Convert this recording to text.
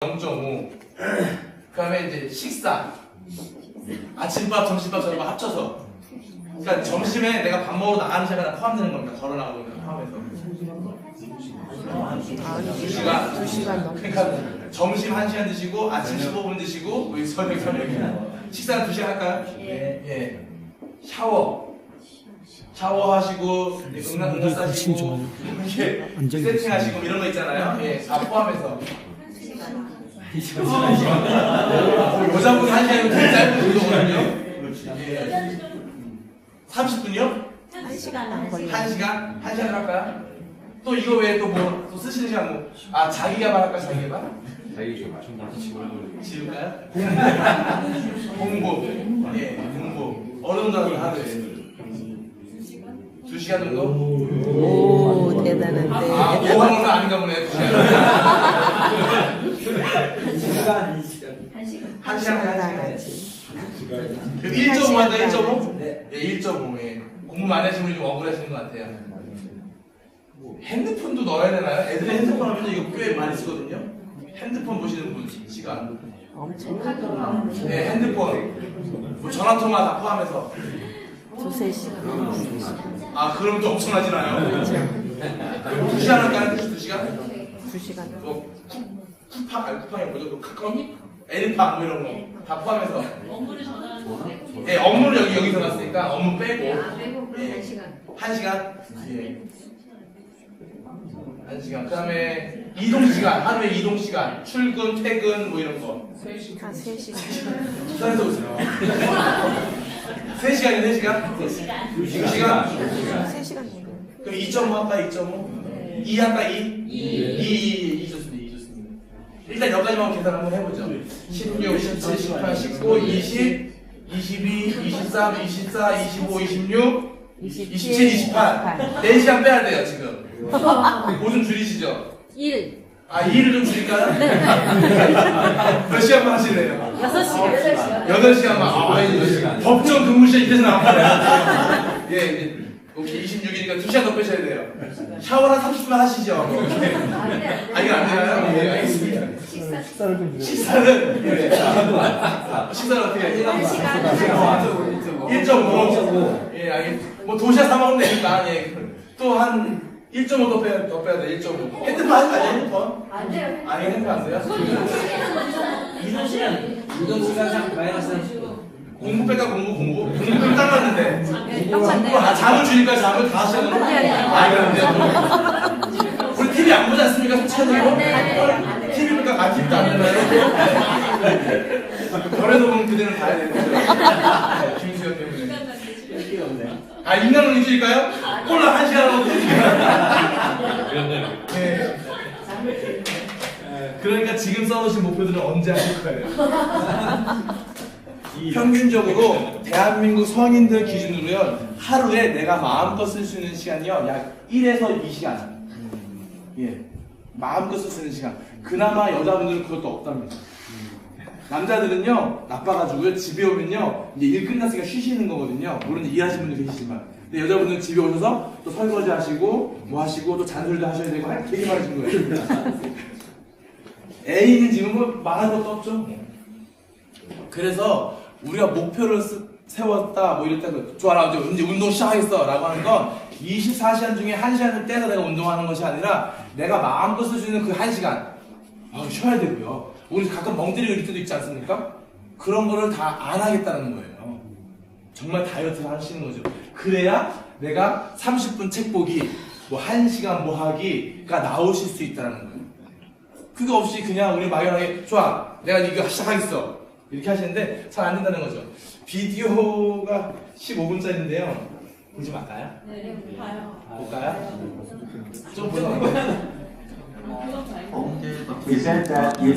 0.5. 그다음에 이제 식사. 아침밥, 점심밥, 저녁밥 합쳐서. 그러니까 점심에 내가 밥 먹으러 나가는 시간에 포함되는 겁니다. 걸어 나가고 있는 거 포함해서. 두 시간. 두 시간 넘게. 그러니까 점심 1시간 드시고 아침 15분 드시고 뭐 저녁 저녁에 식사는 2시간 할까요? 예. 샤워. 샤워하시고 응나 응나 싸시고 이렇게 세팅하시고 이런 거 있잖아요. 예, 다 포함해서. 여자분 한 시간이면 되게 짧은 운동거든요. 예. 30분이요? 한 시간 안 걸려. 한 시간? 한 시간 할까요? 또 이거 외에 또 뭐 또 쓰시는 시간 뭐? 아 자기 개발 할까 자기 개발? 지울까요? 공부. 예, 공부. 어느 정도 하는 하루에? 두 시간 정도? 오 대단한데. 아, 뭐 하는 거 아닌가 보네. 두 시간. 한 시간, 한 시간. 대단하지. 그1.5 한다, 1.5? 예, 1.5. 예. 공부 많이 하시는 분이 좀 억울하시는 것 같아요. 핸드폰도 넣어야 되나요? 애들이 핸드폰 하면 이거 꽤 많이 쓰거든요. 핸드폰 보시는 분 시간. 엄청 네, 핸드폰. 뭐 전화 통화 다 포함해서. 두세 시간. 아, 그럼 또 엄청나지나요? 두 시간 할까요? 두 시간? 두 시간. 뭐 쿠, 쿠팡, 아니 쿠팡이 뭐죠? 그 카카오? 애 니팡 뭐 이런 거 다 포함해서. 업무를 전화하는데 예, 업무를 여기 여기서 났으니까 업무 빼고 빼고 그럼 한 시간. 한 시간. 예. 한 시간. 그다음에 이동 시간, 하루에 이동 시간, 출근, 퇴근 뭐 이런 거. 한세 시간. 계산해서 오세요. 3시간이요, 3시간? 2시간. 2시간? 세 시간 정도. 그럼 2.5 할까, 2.5? 2 할까, 2? 2, 2, 2 좋습니다, 2 좋습니다. 일단 여기까지만 계산 한번. 16, 17, 18, 19, 20, 22, 23, 24, 25, 26, 27, 28. 4시간 빼야 돼요, 지금. 뭐좀 줄이시죠? 1. 아, 2를 좀 줄일까요? 몇 시간만 하실래요? 6시간. 8시간만. 아, 예. 법정 근무 시간 이때서 나와요. 예, 이제 오케이 26이니까 2시간 더 빼셔야 돼요. 샤워를 한 30분 하시죠. 아, 이거 안 되나요? 예, 알겠습니다. 식사. 식사는 예. 식사는 어떻게 해요? 1.5. 예, 알겠습니다. 뭐 도시락 사 먹으면 되니까 예. 또한 1.5더 빼야 더 빼야 돼. 1.5. 핸드폰 하지 마요, 핸드폰. 안 돼요. 아니, 핸드폰 안 돼요? 이동 시간 이동 시간상 마이너스 공부 뺄까 공부 공부 공부 딱 맞는데 똑같네. 아 잠을 주니까 잠을 다 하시는 거 아니, 아니 그런데 우리 TV 안 보지 않습니까 수찬이고 봐야 되는 거죠. 김수현 때문에. 아 인간은 일주일까요? 콜라 한 시간 하고 네. 그러니까 지금 써놓으신 목표들은 언제 하실 거예요? 평균적으로 대한민국 성인들 기준으로요 하루에 내가 마음껏 쓸 수 있는 시간이요 약 1에서 2시간. 예. 마음껏 쓸 수 있는 시간. 그나마 여자분들은 그것도 없답니다 남자들은요 나빠가지고요 집에 오면요 이제 일 끝났으니까 쉬시는 거거든요. 물론 일하시는 분도 계시지만. 근데 여자분들은 집에 오셔서 또 설거지 하시고 뭐 하시고 또 잔소리도 하셔야 되고 할 되게 많으신 거예요. 애 있는 집은 뭐 말할 것도 없죠. 그래서 우리가 목표를 쓰- 세웠다 뭐 이랬다 그 좋아 나 이제 운동 시작하겠어 라고 하는 건 24시간 중에 1시간을 떼서 내가 운동하는 것이 아니라 내가 마음껏 쓸 수 있는 그 1시간. 아, 쉬어야 되고요 우리 가끔 멍때리고 이럴 때도 있지 않습니까? 그런 거를 다 안 하겠다는 거예요 정말 다이어트를 하시는 거죠 그래야 내가 30분 책 보기 뭐 1시간 뭐 하기가 나오실 수 있다는 거예요 그거 없이 그냥 우리 막연하게 좋아 내가 이거 시작하겠어 이렇게 하시는데 잘 안 된다는 거죠 비디오가 15분짜리인데요 보지 말까요? 네, 봐요. 볼까요? 좀 보자. He said that you